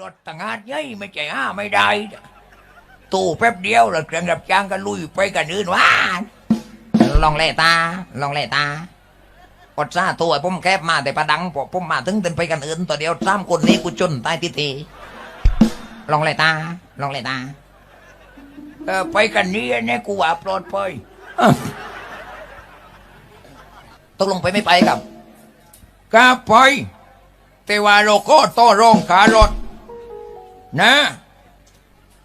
รถต่างหากยัยไม่ใช่ห้าไม่ได้ ตู้แป๊บเดียวรถเครื่องรับจ้างก็ลุยไปกันอื่นว้าลองแล่ตา ลองแล่ตาอดซาตัวผมแคบมาแต่ประดังพอผมมาถึงเดินไปกันอื่นตัวเดียวสามคนนี้กูจนตายทีทีลองแล่ตา ลองแล่ตาเออไปกันนี้เนี่ยกูว่าปลอดภัยตกลงไปไม่ไปกับกล้าไปแต่ว่าเราก็ต่อรองขารถ นะ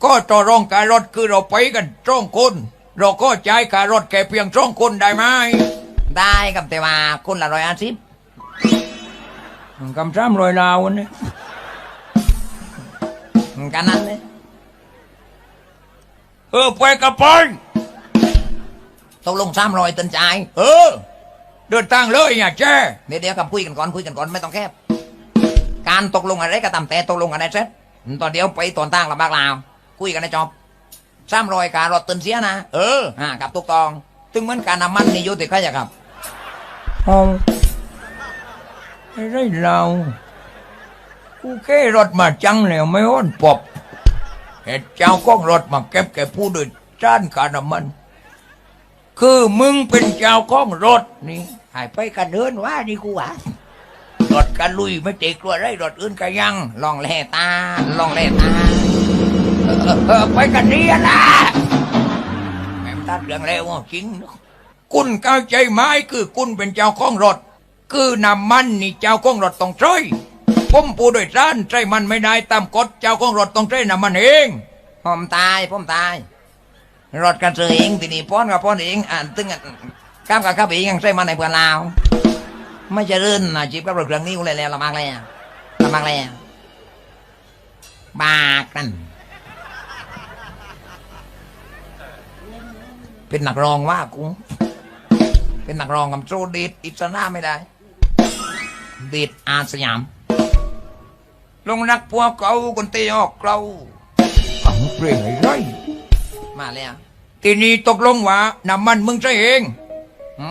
ก็ต่อรองขารถคือเราไปกันสองคน เราก็จ่ายขารถแค่เพียงสองคนได้ไหมได้กับแต่ว่าคนละร้อยอาชีพคำซ้ำรอยลาวนี่กันนั้นเลยเออไปกับไปตกลงสามร้อยตันจ่ายเออ เดินทางเลยอย่าแจ้เดี๋ยวเดี๋ยวกับคุยกันก่อนคุยกันก่อนไม่ต้องแคบการตกลงอะไรก็ตามแต่ตกลงกันได้เสร็จ ตอนเดียวไปตอนตั้งลำบากลาวคุยกันได้จบสามร้อยการรถตันเสียนะ เอออ่ากับตุกตองถึงเหมือนการน้ำมันนี่อยู่ติดใครจะครับเอาไอ้ไรเรากูแค่รถมาจังแล้วไม่อ้อนปอบเหตุเจ้าก้องรถมาเก็บแก่ผู้โดยสารกาน้ำมัน คือมึงเป็นเจ้าก้องรถนี่หายไปกันเดินว่านี่กูหวา รถกันลุยไม่เจกลัวไรรถอื่นกันยัง ลองแล่ตา ลองแล่ตาเออเออไปกันนี่นะแม่ตัดเรื่องแล้วจริงเนอะคุณเข้าใจไหมคือคุณเป็นเจ้าของรถ คือน้ำมันนี่เจ้าของรถต้องใช้ผมผู้โดยสารใช้มันไม่ได้ตามกฎเจ้าของรถต้องใช้น้ำมันเองผมตายผมตาย รถกระเสือเองทีนี้ป้อนกับป้อนเองอ่านตึงอะข้ามกับข้าบเองยังใส่มาในเพื่อนลาว ไม่เจะรื่นนะจีบกับรถเครื่องนิ้วเลยแล้วละมากเลยละมากเลยบากนั่นเป็นหนักรองว่ากู เป็นหนักรองกับโจดีดอิสระไม่ได้ เดีดอาสยาม ลงนักพวกเขาคนตีออกเราอังเปลี่ยนไรมาแล้ว ทีนี้ตกลงว่าน้ำมันมึงใช้เอง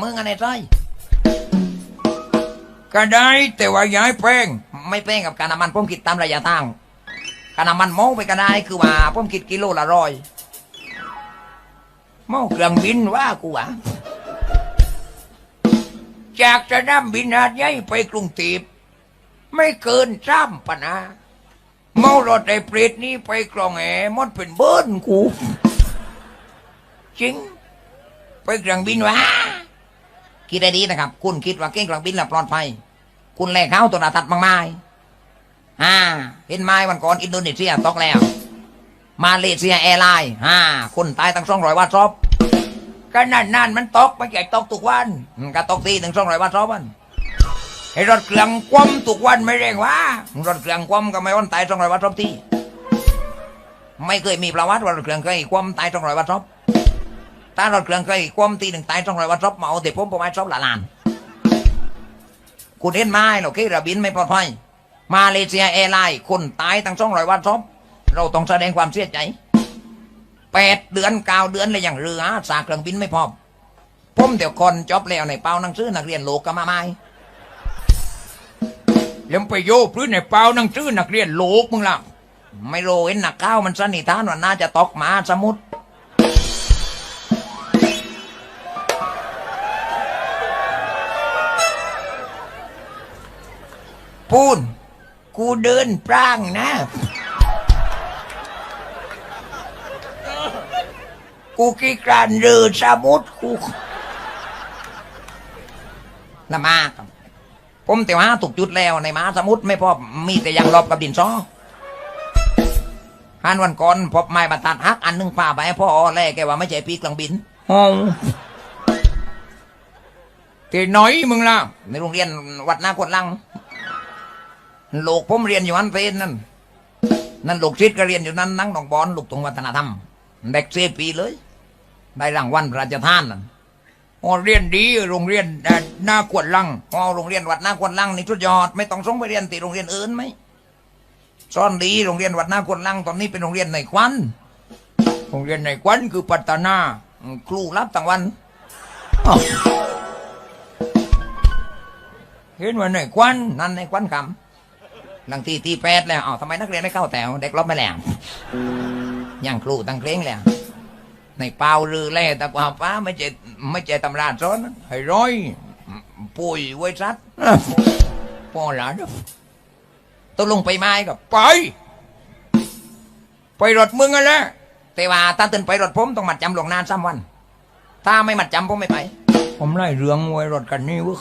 มึงอะไรใช่ ก็ได้แต่ว่าย่าให้แพงไม่เป้งกับการน้ำมันผมคิดตามระยะทางการน้ำมันโม้ไปก็ได้คือว่าผมคิดกิโลละร้อยเมาเครื่องบินว่ากูอะจากสนามบินหาดใหญ่ไปกรุงเทพไม่เกินจ้ำปะนะเมารถไอ้เปรตนี้ไปกรองแหมดเป็นเบิ้นกูจริง ไปเครื่องบินวะคิดได้ดีนะครับ คุณคิดว่าเก่งกลางบินละปลอดภัย คุณแลกเขาตัวตัดมากมายอ่าเห็นไหมวันก่อนอินโดนีเซียตกแล้ว มาเลเซียแอร์ไลน์อ่าคนตายตั้งสองร้อยวัตซอบก็นั่นนั่นมันตกไม่ใช่ตกทุกวันก็ตกตีถึงสองร้อยวัตซอบมันไอ้รถเครื่องคว่ำทุกวันไม่เร่งวะรถเครื่องคว่ำก็ไม่วันตายสองร้อยวัตซอบที่ไม่เคยมีประวัติว่ารถเครื่องเคยคว่ำตายสองร้อยวัตซอบถ้ารถเครื่องเคยคว่ำตีหนึ่งตายสองร้อยวัตซอบมาเอาแต่ผมประมาณซอบละลาน คุณเห็นไหมหรอกที่ระบินไม่ปลอดภัยมาเลเซียแอร์ไลน์คนตายตั้งสองร้อยวันซบเราต้องแสดงความเสียใจแปดเดือนเก้าเดือนเลยอย่างเรือสากเครื่องบินไม่พอผมเดี๋ยวคนจบแล้วในเป้าหนังสือนักเรียนโลกก็มาไม่เลี้ยงไปโยพื้นในเป่านังชื่อนักเรียนโลกมึงล่ะไม่รู้เห็นหนักข้าวมันสนิทานว่าน่าจะตกหมาสมุท ปูน กูเดินปร่างนะ กูกีกรานเรือสมุทรกูละมากครับผมแต่ว่าถูกจุดแล้วในหมาสมุทรไม่พอมีแต่อยางรอบกับดินซอฮันวันก่อนพบไม้บรรทัดหักอันหนึงป่าไปให้พ่อแล่แกว่าไม่ใช่ปีกลางบินห้องที่น้อยมึงล่ะในโรงเรียนวัดนาควนลัง ลูกผมเรียนอยู่อันเพนนั่นนั่นลูกชิดก็เรียนอยู่นั่นนั่งหนองบอลลูกตรงวัฒนธรรมเด็กเสียปีเลย ได้รางวัลระราชทานนั่นอ๋อเรียนดีโรงเรียนหน้ากวดลังอ๋อโรงเรียนวัดหน้าควนลังนี่สุดยอด ไม่ต้องส่งไปเรียนตีโรงเรียนอื่นไหมซ่อนดีโรงเรียนวัดหน้าควนลังตอนนี้เป็นโรงเรียนในควันโรงเรียนในควันคือปัตตานาครูรับต่างวันอ้าวเห็นว่าในควันนั่นในควันคห ลังทีตีแปดแล้วอ้าวทำไมนักเรียนไม่เข้าแถวเด็กรบไม่แล้วยังครูตั้งเคร่งแล้วในเปล่าหรือแล่ตะกว่าป้าไม่เจไม่เจตำราซ้อนให้ร้อยปุยไว้ซัดพ่อหลานเด้อตกลงไปไม้กับไป ไปรถมึงอะไรแต่ว่าถ้าตื่นไปรถผมต้องมัดจำหลวงนานสามวัน ถ้าไม่มัดจำผมไม่ไป ผมไล่เรื่องไว้รถกันนี่วะ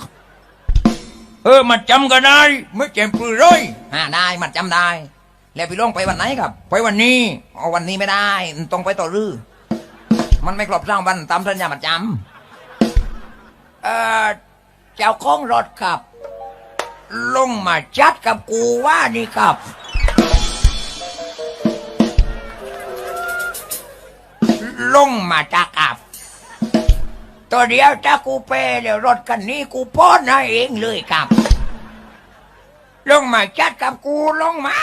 เออมาจำกันได้ไม่เจ็บปืนเลยอ่าได้มัดจำได้ แล้วพี่ลงไปวันไหนครับ ไปวันนี้เอาวันนี้ไม่ได้ ต้องไปต่อรือมันไม่ครบสร้างวันตามสัญญามัดจเออเจ้าของรถขับ ลงมาจัดกับกูว่านี่ครับลงมาจากอับ ตัวเดียวถ้ากูเปเดี๋ยวรถคันนี้กูป้อนให้เองเลยครับ ลงมาจัดกับกูลงมา